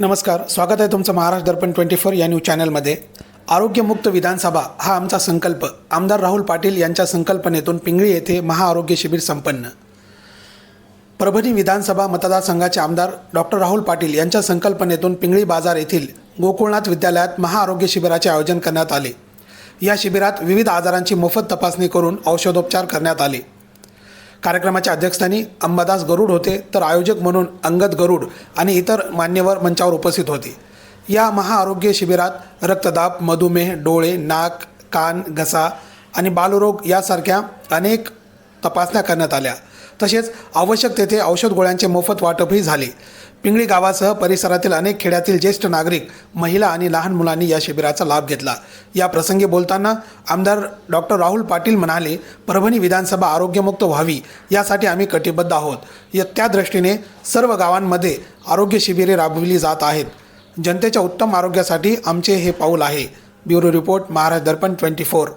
नमस्कार स्वागत आहे तुमचं महाराष्ट्र दर्पण ट्वेंटी फोर या न्यूज चॅनलमध्ये. आरोग्यमुक्त विधानसभा हा आमचा संकल्प. आमदार राहुल पाटील यांच्या संकल्पनेतून पिंगळी येथे महाआरोग्य शिबिर संपन्न. परभणी विधानसभा मतदारसंघाचे आमदार डॉक्टर राहुल पाटील यांच्या संकल्पनेतून पिंगळी बाजार येथील गोकुळनाथ विद्यालयात महाआरोग्य शिबिराचे आयोजन करण्यात आले. या शिबिरात विविध आजारांची मोफत तपासणी करून औषधोपचार करण्यात आले. कार्यक्रमाच्या अध्यक्षस्थानी अंबादास गरुड होते तर आयोजक म्हणून अंगद गरुड आणि इतर मान्यवर मंचावर उपस्थित होते. या महाआरोग्य शिबिरात रक्तदाब मधुमेह डोळे नाक कान घसा आणि बालरोग यासारख्या अनेक तपासण्या करण्यात आल्या. तसेच आवश्यक तेथे औषध गोळ्यांचे मोफत वाटपही झाले. पिंगळी गावासह परिसरातील अनेक खेड्यातील ज्येष्ठ नागरिक महिला आणि लहान मुलांनी या शिबिराचा लाभ घेतला. या प्रसंगी बोलताना आमदार डॉक्टर राहुल पाटील म्हणाले परभणी विधानसभा आरोग्यमुक्त व्हावी यासाठी आम्ही कटिबद्ध आहोत. या त्या दृष्टीने सर्व गावांमध्ये आरोग्य शिबिरे राबविली जात आहेत. जनतेच्या उत्तम आरोग्यासाठी आमचे हे पाऊल आहे. Bureau report Maharaj Darpan twenty four.